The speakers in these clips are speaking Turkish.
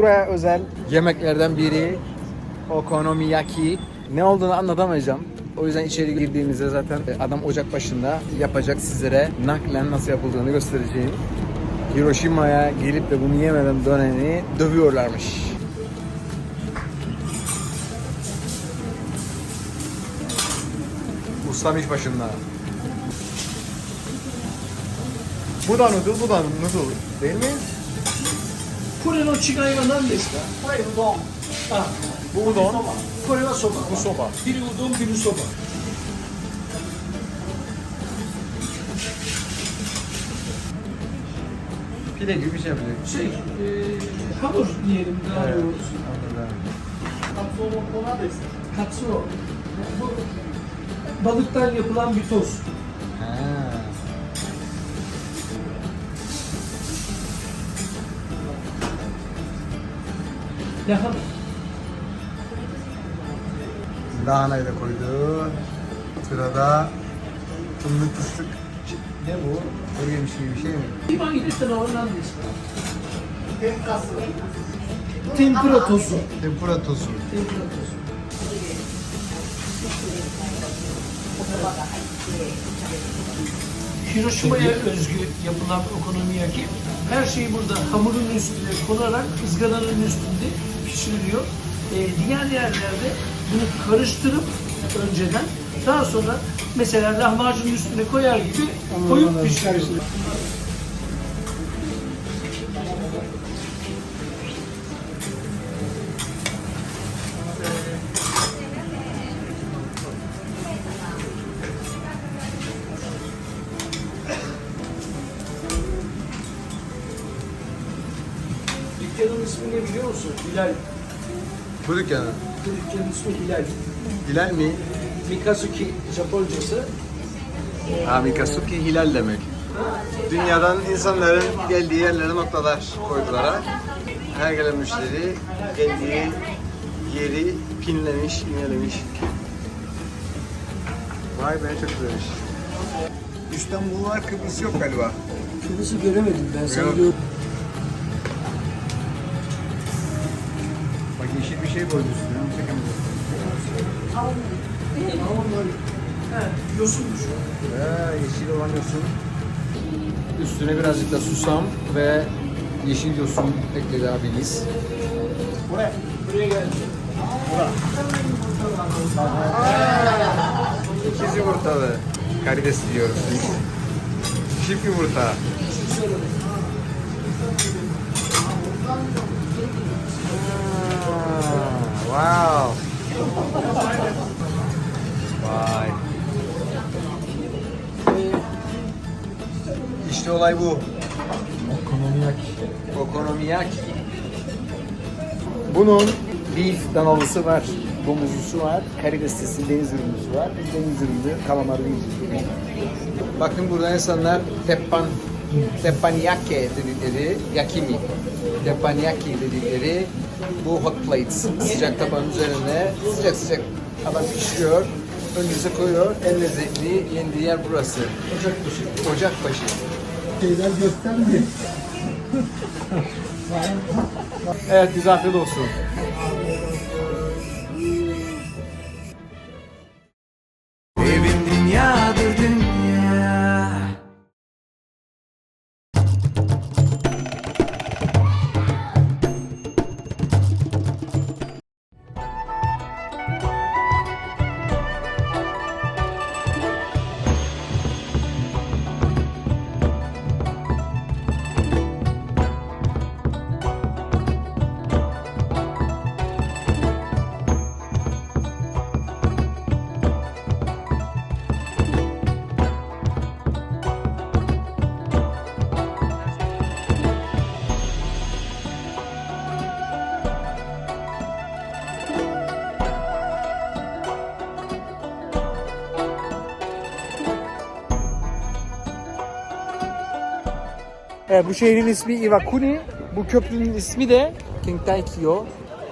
Buraya özel yemeklerden biri okonomiyaki. Ne olduğunu anlatamayacağım. O yüzden içeri girdiğimizde zaten adam ocak başında yapacak sizlere naklen nasıl yapıldığını göstereceğim. Hiroşima'ya gelip de bunu yemeden döneni dövüyorlarmış. Ustam iş başında. Bu da noodle, bu da noodle değil mi? これの違いは何ですかはいうどんあ Bu udon, これはそば bu soba. ビルうどんビルそば Pide gibi bir şey yapacak. şey e, hamur diyelim daha Evet. doğrusu katsuo bu balıktan yapılan bir toz Yakın. Lahanayı da koydu. Sırada fındık fıstık. Ne bu? Böyle bir şey bir şey mi? İman gidersen oradan Tempura tozu. Tempura tozu. Tempura tozu. Hiroşima'ya özgü yapılan okonomiyaki her şeyi burada hamurun üstüne konarak ızgaranın üstünde pişiriliyor. Ee, diğer yerlerde bunu karıştırıp önceden daha sonra mesela lahmacunun üstüne koyar gibi koyup pişiriliyor. Dükkanın ismini biliyor musun? Hilal. Bu dükkanı. Bu dükkanın ismi Hilal. Hilal mi? Mikazuki Japoncası. Ha Mikasuki hilal demek. Dünyadan insanların geldiği yerlere noktalar koydular. Her gelen müşteri geldiği yeri pinlemiş, iğnelemiş. Vay be çok güzelmiş. İstanbul var, Kıbrıs yok galiba. Kıbrıs'ı göremedim ben sana Yok. Şey üstüne, onu çekemedim. He, yosunmuş. Yeşil olan yosun. Üstüne birazcık da susam ve yeşil yosun ekledi abimiz. Buraya. Buraya geldi. İkiz yumurtalı karides diyoruz. Çift yumurta. Wow. Vay. İşte olay bu. Okonomiyaki. Okonomiyaki. Bunun beef danalısı var, domuzlusu var, karideslisi, deniz ürünlüsü var. Deniz ürünlü kalamarı yiyeceğiz. Bakın burada insanlar teppan, teppanyaki dedikleri, yakimi, teppanyaki dedikleri bu hot plates. Sıcak tabağın üzerinde sıcak sıcak adam pişiriyor, önünüze koyuyor. En lezzetli yendiği yer burası. Ocakbaşı. Ocakbaşı. şeyler göstermiyor. Evet, bize afiyet olsun. Evet, bu şehrin ismi Iwakuni. Bu köprünün ismi de Kintaikyo.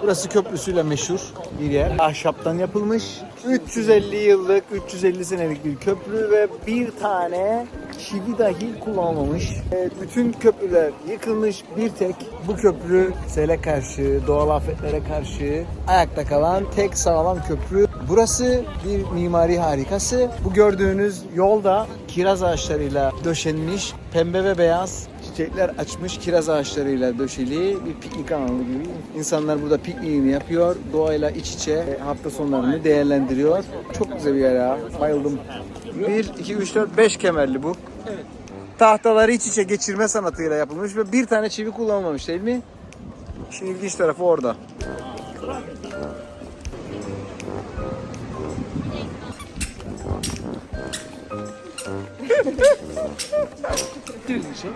Burası köprüsüyle meşhur bir yer. Ahşaptan yapılmış. 350 yıllık, 350 senelik bir köprü ve bir tane çivi dahi kullanılmamış. E, Bütün köprüler yıkılmış. Bir tek bu köprü sele karşı, doğal afetlere karşı ayakta kalan tek sağlam köprü. Burası bir mimari harikası. Bu gördüğünüz yolda kiraz ağaçlarıyla döşenmiş, pembe ve beyaz çiçekler açmış kiraz ağaçlarıyla döşeli bir piknik alanı gibi. İnsanlar burada pikniğini yapıyor. Doğayla iç içe hafta sonlarını değerlendiriyor. Çok güzel bir yer ya. Bayıldım. 1, 2, 3, 4, 5 kemerli bu. Tahtaları iç içe geçirme sanatıyla yapılmış ve bir tane çivi kullanılmamış değil mi? İşin ilginç tarafı orada. ってるでしょ？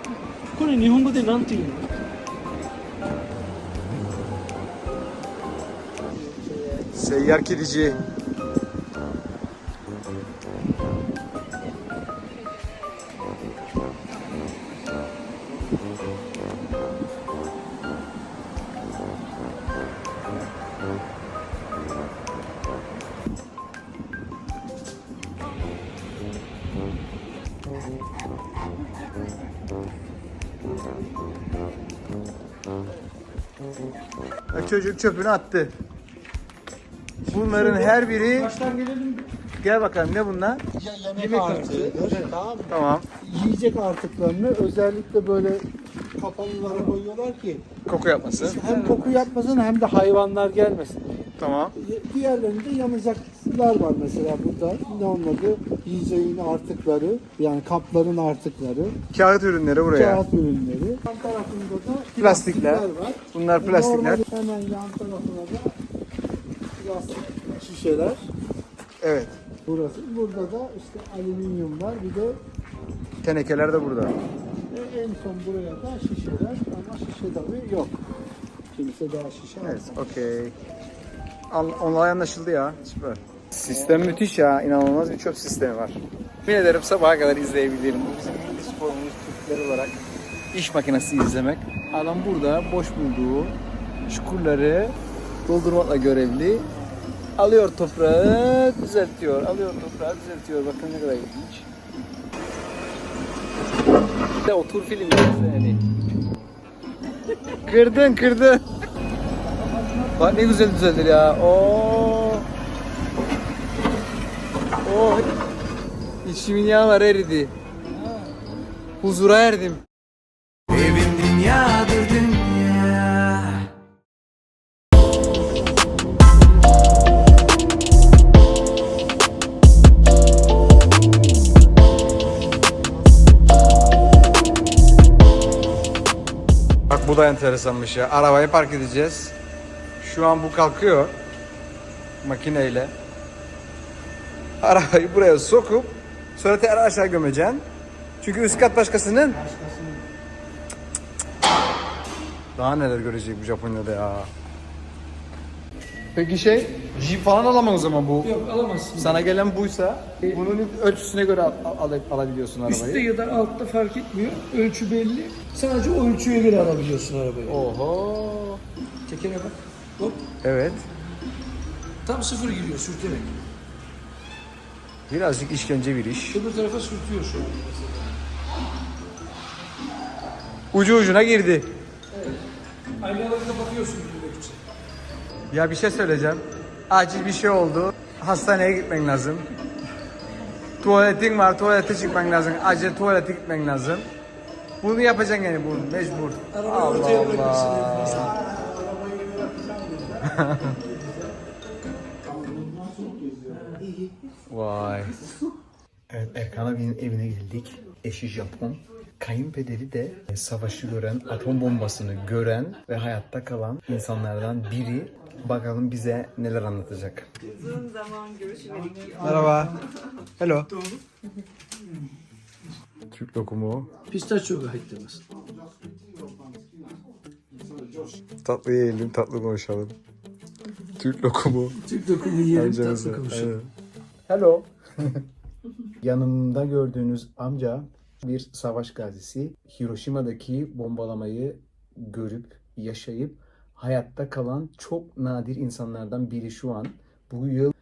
これ日本語で何て言うの？Çocuk çöpünü attı. Bunların her biri Baştan gelelim. Gel bakalım ne bunlar? Yemek artığıdır. Tamam mı? Tamam. Yiyecek artıklarını özellikle böyle kapalılara koyuyorlar ki Koku yapmasın. hem koku yapmasın hem de hayvanlar gelmesin. Tamam. Diğerlerinde yanacaklar var mesela burada. Ne onun adı? Yiyeceğin artıkları yani kapların artıkları, Kağıt ürünleri buraya. kağıt ürünleri. Yan tarafında da Plastikler. var. Bunlar plastikler. Normal hemen yan tarafına da plastik şişeler. Evet. Burası. Burada da işte alüminyum var. Bir de Tenekeler de burada. e, en son buraya da şişeler ama şişe tabii yok. Kimse daha şişe Evet, almadı. okey. An- Olay anlaşıldı ya. Süper. Sistem müthiş ya. İnanılmaz bir çöp sistemi var. Yemin ederim sabaha kadar izleyebilirim. Bu bizim milli sporumuz Türkler olarak iş makinesi izlemek. Adam burada boş bulduğu çukurları doldurmakla görevli. Alıyor toprağı, düzeltiyor. Alıyor toprağı, düzeltiyor. Bakın ne kadar ilginç. De otur film yani. Kırdın kırdın. Bak ne güzel düzeldir ya. Oo. Oh. İçimin yağlar eridi. Huzura erdim. Dünyadır dünya. Bak bu da enteresanmış ya. Arabayı park edeceğiz. Şu an bu kalkıyor makineyle. Arabayı buraya sokup sonra tekrar aşağı gömeceksin. Çünkü üst kat başkasının. Daha neler görecek bu Japonya'da ya. Peki şey, Jeep falan alamam o zaman bu. Yok alamazsın. Sana gelen buysa bunun ölçüsüne göre al, al- alabiliyorsun Üstte arabayı. ya da altta fark etmiyor. Ölçü belli. Sadece o ölçüye göre alabiliyorsun arabayı. Oho. Tekere bak. Hop. Evet. Tam sıfır giriyor sürterek. Birazcık işkence bir iş. Öbür tarafa sürtüyor şu an. Ucu ucuna girdi. Aynaları kapatıyorsun girmek için. Ya bir şey söyleyeceğim. Acil bir şey oldu. Hastaneye gitmen lazım. Tuvaletin var, tuvalete çıkman lazım. Acil tuvalete gitmen lazım. Bunu yapacaksın yani bunu mecbur. Arabayı ortaya bırakırsın en fazla. Vay. Evet Erkan abinin evine geldik. Eşi Japon. Kayınpederi de savaşı gören, atom bombasını gören ve hayatta kalan insanlardan biri. Bakalım bize neler anlatacak. Uzun zaman görüşmedik. Merhaba. Hello. Türk lokumu. Pistachio gayetlemez. Tatlı yiyelim, tatlı konuşalım. Türk lokumu. Türk dokumu yiyelim tatlı konuşalım. Hello. Yanımda gördüğünüz amca bir savaş gazisi. Hiroşima'daki bombalamayı görüp, yaşayıp hayatta kalan çok nadir insanlardan biri şu an. Bu yıl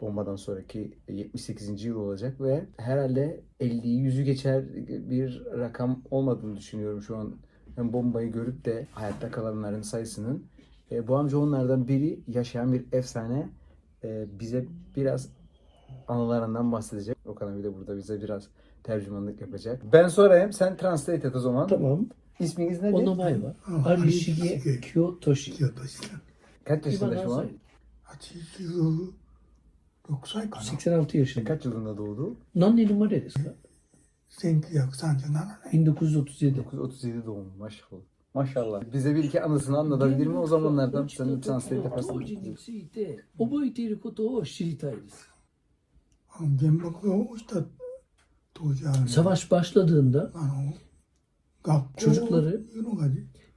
bombadan sonraki 78. yıl olacak ve herhalde 50'yi yüzü geçer bir rakam olmadığını düşünüyorum şu an. Ben bombayı görüp de hayatta kalanların sayısının. E, bu amca onlardan biri yaşayan bir efsane. E, bize biraz anılarından bahsedecek. Okan abi de burada bize biraz tercümanlık yapacak. Ben sorayım sen translate et o zaman. Tamam. İsminiz nedir? お名前は Ah, 有重清俊。清俊さん Kaç İvan yaşında şu an? Azay. 86歳かな86 yaşında. Kaç yılında doğdu? 何年生まれですか1937年 1937. 1937 doğumlu maşallah. Maşallah. Bize bir iki anısını anlatabilir mi? O zamanlardan sen translate 当 yaparsın. 時について覚えていることを知りたいです。 あの原爆が起きた当時はあの Savaş başladığında あの学校 Çocukları いうのが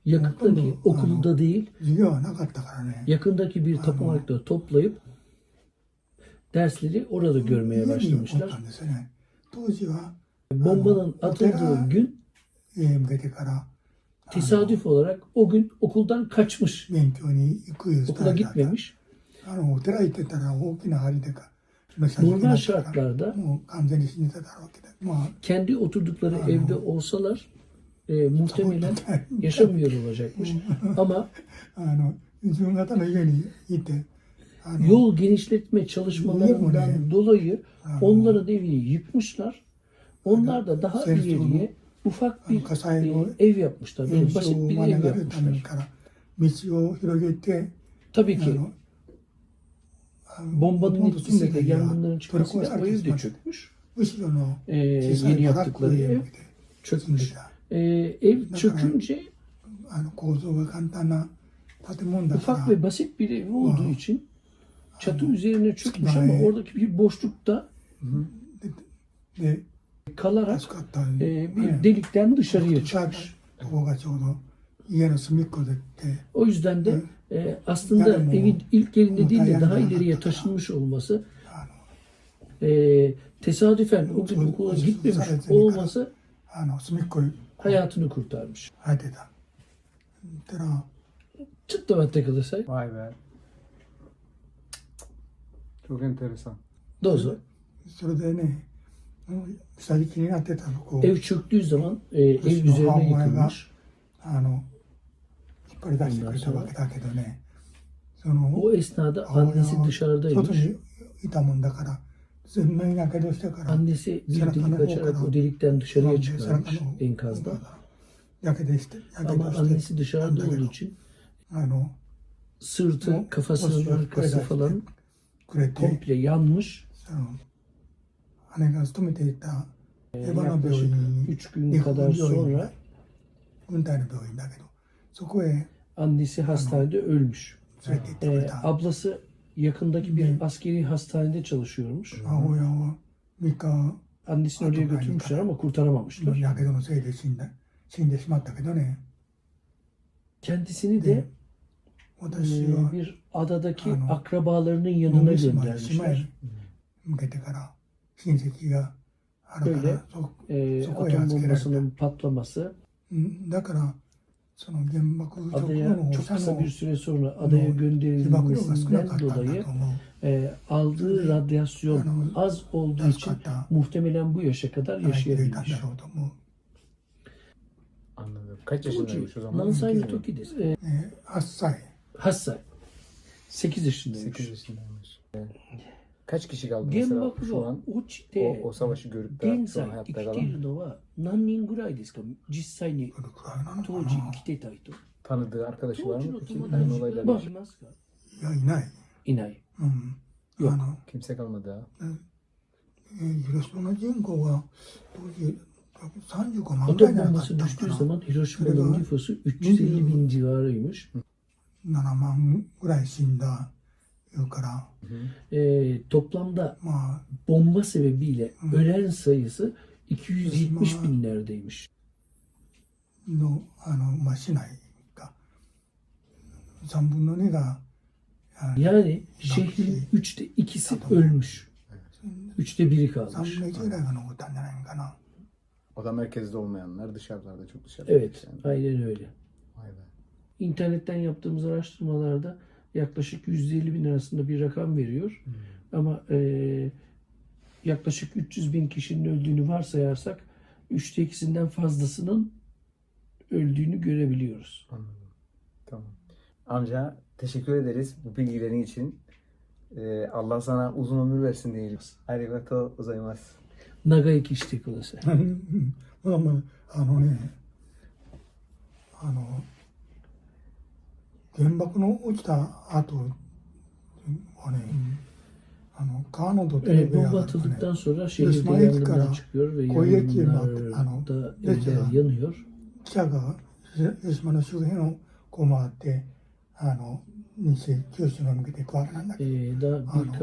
yakındaki okulda değil, 授業はなかったからね yakındaki bir tapınakta toplayıp dersleri orada görmeye 家におっ başlamışlar. たんですよね当時は Bombanın atıldığı gün家へ向けてから tesadüf olarak o gün okuldan kaçmış. 勉強に行くいうスタ Okula イルだった gitmemiş. あのお寺行ってたら大きな針でかの射撃 Normal şartlarda kendi oturdukları evde olsalar e, muhtemelen yaşamıyor olacakmış. Ama yol genişletme çalışmalarından dolayı onların evini yıkmışlar. Onlar da daha ileriye ufak bir e, ev yapmışlar. Böyle basit bir ev yapmışlar. Tabii ki bombanın etkisiyle de yangınların çıkmasıyla o ee, ev de çökmüş. Ee, yeni yaptıkları ev çökmüş. Ee, ev çökünce ufak ve basit bir ev olduğu için çatı üzerine çökmüş ama oradaki bir boşlukta kalarak e, bir delikten dışarıya çıkmış. O yüzden de e, aslında evin ilk yerinde değil de daha ileriye taşınmış olması e, tesadüfen o gün okula gitmemiş olması hayatını kurtarmış. Çıt da takılırsak. Vay be. Çok enteresan. Dozo. Ev çöktüğü zaman e, ev üzerine yıkılmış. あの引っ張り出してくれたわけだけどね、その O esnada 母親 annesi は外 dışarıdaymış. にいたもんだから、全面やけどしたから、 Annesi bir delik açarak o delikten dışarıya 背 çıkarmış 中の enkazda. やけどして、やけ Ama どして、 annesi dışarıda olduğu için あの、 sırtı, kafasının Boş ver, arkası paylaş. falan くれて、 komple yanmış. その姉が勤めていたエヴァの病 Yaklaşık 院に 3 gün kadar sonra 軍隊の病院だけど、そこへ Annesi hastanede ölmüş. Ee, ablası yakındaki bir askeri hastanede çalışıyormuş. Annesini oraya götürmüşler ama kurtaramamışlar. Kendisini de e, bir adadaki akrabalarının yanına göndermişler. Böyle e, atom bombasının patlaması. その原爆直後 adaya の çok 放射 kısa 能 bir süre sonra adaya 被爆量が少なか gönderilmesinden ったんだ dolayı と思う e, aldığı radyasyon Ano, az olduğu 助 için かった muhtemelen bu yaşa kadar 生きていたん yaşayabilmiş. だろうと思う、 Anladım. Kaç 当時 yaşındaymış o zaman? 何歳の時です。えーね、8歳8歳。8 yaşındaymış. 8 yaşındaymış. Kaç kişi kaldı 原 mesela 爆 şu が an 落ち o, て o savaşı görüp de 現 şu 在 an 生 hayatta きてい kalan るのは何人ぐらいですか実際にどれくらいなのか当時生きていた人 tanıdığı arkadaşı var 当時 mı? の Peki 友 bunların 達 olayları はいますかないやいない、いないうん、よあの、 kimse kalmadı ha. えー広島の人口は当時35万ぐ Atom らいじゃなかっ bombası たの düştüğü かな zaman Hiroşima'nın nüfusu 350 bin civarıymış. 7万ぐらい死んだ いうから、 Ee, toplamda まあ、 bomba sebebiyle ölen sayısı 270 binlerdeymiş. の、あの、まあ、市内が、3分の2が、あ Yani şehrin üçte ikisi ölmüş. Üçte biri kalmış. 3分の1ぐらいが残ったんじゃないかな。 O da merkezde olmayanlar dışarılarda çok dışarıda. Evet, Yani. aynen öyle. Vay be. internetten yaptığımız araştırmalarda yaklaşık 150 bin arasında bir rakam veriyor. Ama e, yaklaşık 300 bin kişinin öldüğünü varsayarsak üçte ikisinden fazlasının öldüğünü görebiliyoruz. Anladım. Tamam. Amca teşekkür ederiz bu bilgilerin için. Ee, Allah sana uzun ömür versin diyelim. Arigato gozaimasu. Nagai kişi kudasai. まあまあ、あのね、あの、 原爆の落ちた後はね、あのガーナドという部屋が、ね、広島駅から小井駅になってあの駅が記者が広島の周辺をこう回ってあの西九州に向けていくわけなんだけど、えー、あの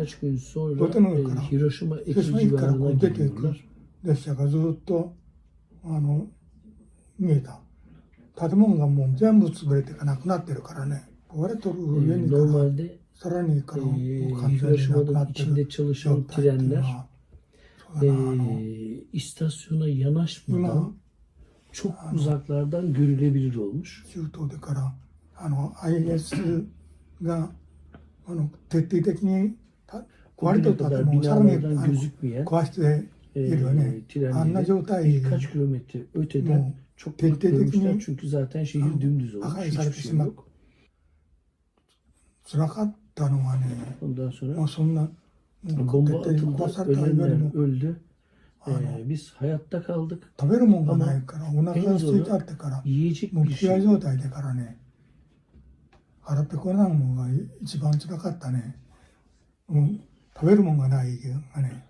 土手の上から広島駅から出ていく列車がずっとあの見えた。建物がもう全部潰れてかなくなってるからね、壊れとる Ee, 上にから、 normalde さらにから、も e, う完全になくな Hiroşima'nın ってる içinde çalışan 状態っていうの trenler は、そうだな、あの、 e, istasyona yanaşmadan 今、 çok uzaklardan görülebilir olmuş. 中東でから、あの、IS が、あの、徹底的に、た割 Bugüne と建 kadar 物をさらにあ binalardan の gözükmeyen 壊してい e, るよね。あんな trenleri 状態で birkaç kilometre öteden Mu- çok görmüşler tekini- çünkü zaten şehir dümdüz olmuş. Hiçbir şey yok. 辛かったのはね、もうそんな、bomba atıldı, ölenler も、öldü. Ee, biz hayatta kaldık. 食べるもんがないから、お腹が空いちゃってから、Yiyecek もう bir 飢 şey 餓状態でからね、腹ペコなのが一番辛かったね。うん、食べるもんがないがね。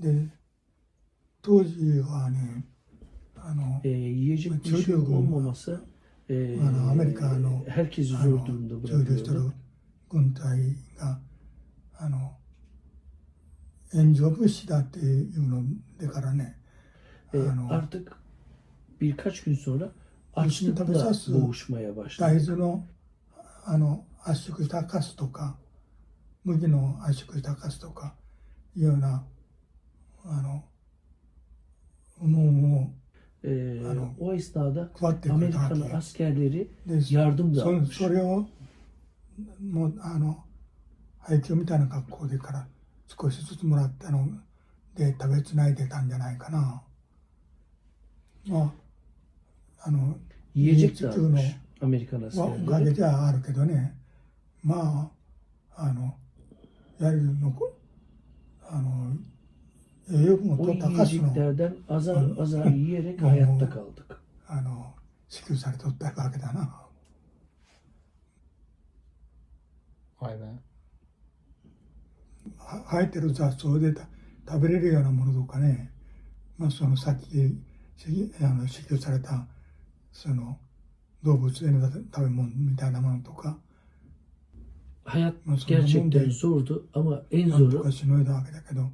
で、当時はね、あの、えー、家中の中国もまさ、あのアメリカの、えー、の中国してる軍隊があの援助物資だっていうのでからね、ー、あのある程度ビルカクにそうだ足に食べさす大豆のあの圧縮したカスとか麦の圧縮したカスとかいうようなあの,もう E, Ano, o esnada う配ってくれたわ Amerikan け askerleri で yardım そ dağıtmış. それをもうあの配給みたいな格好でから少しずつもらったので食べつないでたんじゃないかなまああの地球の dağıtmış Amerikan おか.げじゃあるけどねまああのやはりのあの栄養分を O yiyeceklerden azar azar yiyerek hayatta kaldık. あの支給されとったわけだな。Vay be. は生えてる雑草でた食べれるようなものとかね、まあ、そのさっきしあの支給されたその動物への食べ物みたいなものとか Hayat sonra gerçekten zordu ama en なんと zoru かしのいだわけだけど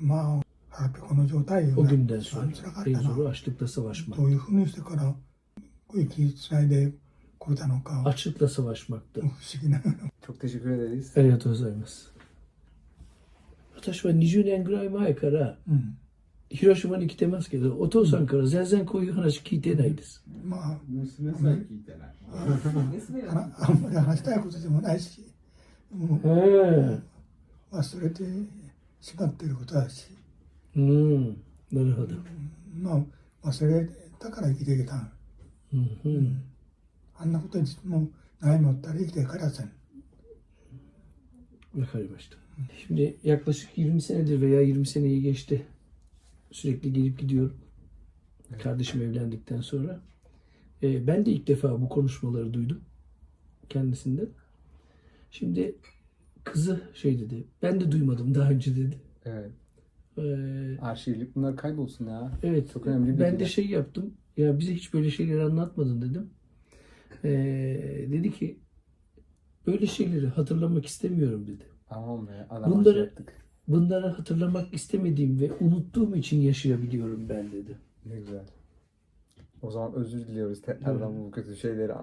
まあ腹ペコの状態 o が günden 一 sonra 番辛かったなどういうふうにしてから息つないでこれたのか不思議なありがとうございます。私は20年ぐらい前からうん広島に来てますけど、お父さんから全然こういう話聞いてないです。まあ娘さえ聞いてない。あんまり話したいことでもないしもううん。忘れてしまっていることだしうん。なるほど。まあ忘れたから生きてきたうんうん。あんなことにもないもったら生きてからせん Ve kaymıştı. Şimdi yaklaşık 20 senedir veya 20 seneyi geçti. Sürekli gelip gidiyorum. Kardeşim evlendikten sonra. Ee, ben de ilk defa bu konuşmaları duydum. Kendisinden. Şimdi kızı şey dedi. Ben de duymadım daha önce dedi. Evet. Ee, Arşivlik bunlar kaybolsun ya. evet. Çok önemli Ben de bilgiler. şey yaptım. Ya bize hiç böyle şeyleri anlatmadın dedim. Ee, dedi ki böyle şeyleri hatırlamak istemiyorum dedi. Tamam be. Adam Bunları- Bunları... yaptık. Bunları hatırlamak istemediğim ve unuttuğum için yaşayabiliyorum ben dedi. Ne güzel. O zaman özür diliyoruz tekrardan bu kötü şeyleri.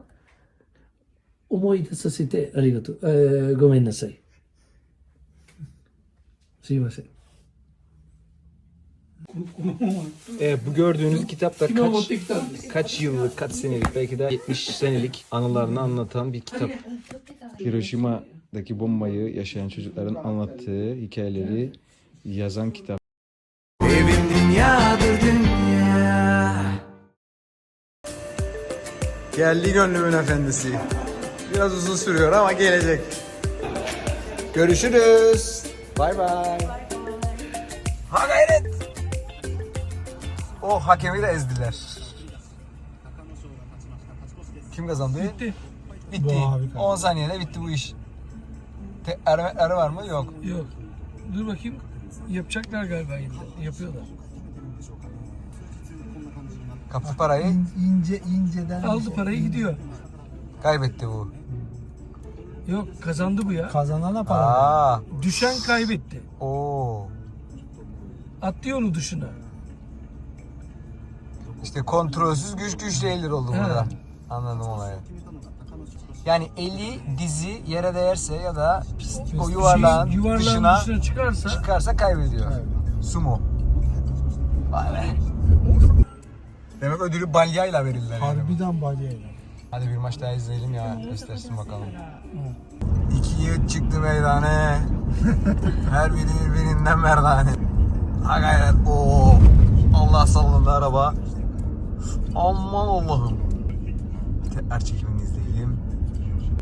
思い出させてありがとう。えーごめんなさい。 すいません。 Evet, bu gördüğünüz kitap da kaç, Pneumatik tabii. kaç yıllık, kaç senelik, belki de 70 senelik anılarını anlatan bir kitap. Hiroşima'daki bombayı yaşayan çocukların anlattığı hikayeleri yazan kitap. Evim dünyadır dünya. Geldi gönlümün efendisi. Biraz uzun sürüyor ama gelecek. Görüşürüz. Bay bay. Ha gayret. O hakemi de ezdiler. Kim kazandı? Bitti. Bitti. Bu abi kazandı. 10 saniyede bitti bu iş. Te er, er var mı? Yok. Yok. Dur bakayım. Yapacaklar galiba yine. Yapıyorlar. Kaptı parayı. ince inceden Aldı parayı gidiyor. Kaybetti bu. Yok kazandı bu ya. kazanana para. Aa. Düşen kaybetti. Oo. Atlıyor onu dışına. İşte kontrolsüz güç güç değildir oldu He. burada. Anladım olayı. Yani eli dizi yere değerse ya da o yuvarlağın, Şeyin, yuvarlağın dışına, dışına çıkarsa çıkarsa kaybediyor. Sumo. Vay be. Demek ödülü balyayla verirler. yani. Harbiden balyayla. Hadi bir maç daha izleyelim ya. Göstersin bakalım. İki yiğit çıktı meydane. Her biri birbirinden merdane. Ha gayret. Oo. Allah salladı araba. Aman Allah'ım. Tekrar çekimini izleyelim.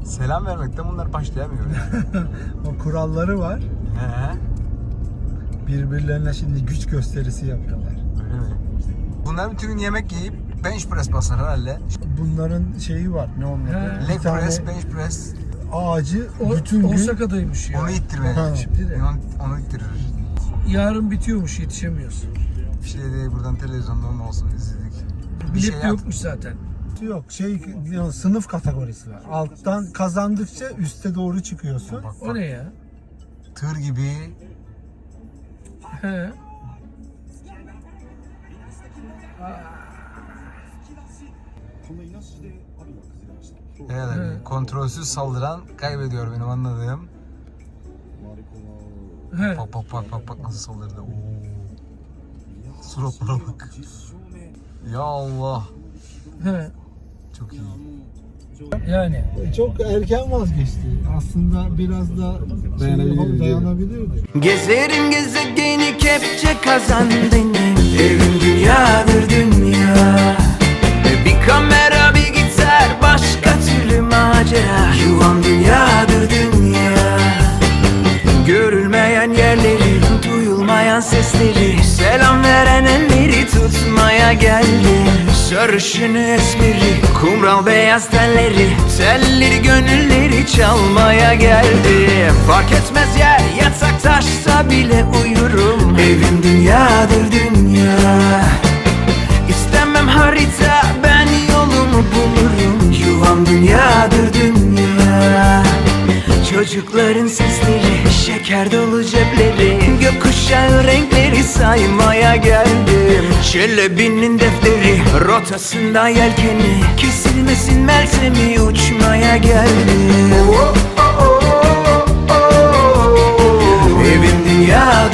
Selam vermekten bunlar başlayamıyor yani. O kuralları var. He, Birbirlerine şimdi güç gösterisi yapıyorlar. öyle mi? Bunlar bütün gün yemek yiyip bench press basar herhalde. Bunların şeyi var. Ne onun adı? He. Bir Leg tane press, bench press. ağacı o, bütün gün Osaka'daymış ya. Onu ittirmeye. Ha. Şimdi de. Onu, onu ittirir. Yarın bitiyormuş yetişemiyoruz. Bir şey değil buradan televizyonda olsun izledik. Bir Bilet şey de yap. yokmuş zaten. yok. Şey sınıf kategorisi var. Alttan kazandıkça üste doğru çıkıyorsun. Bak, O bak. ne ya? Tır gibi. He. Evet, kontrolsüz saldıran kaybediyor benim anladığım. He. Bak bak bak bak bak nasıl saldırdı. Oo. Suratlara bak. Ya Allah. Çok iyi. Yani. Çok erken vazgeçti. Aslında biraz da dayanabilirdi. dayanabilirdi. Gezerim gezegeni kepçe kazan benim Evim dünyadır dünya Bir kamera Selam veren elleri tutmaya geldim Sarışını esmeri, kumral beyaz telleri Telleri gönülleri çalmaya geldim Fark etmez yer yatak taşsa bile uyurum. Evim dünyadır dünya. İstemem harita ben yolumu bulurum. Yuvam dünyadır dünya. Çocukların sesleri, Şeker dolu cepleri Gökkuşağı renkleri saymaya geldim Çelebinin defteri Rotasında yelkeni Kesilmesin mersemi uçmaya geldim oh. Evim dünya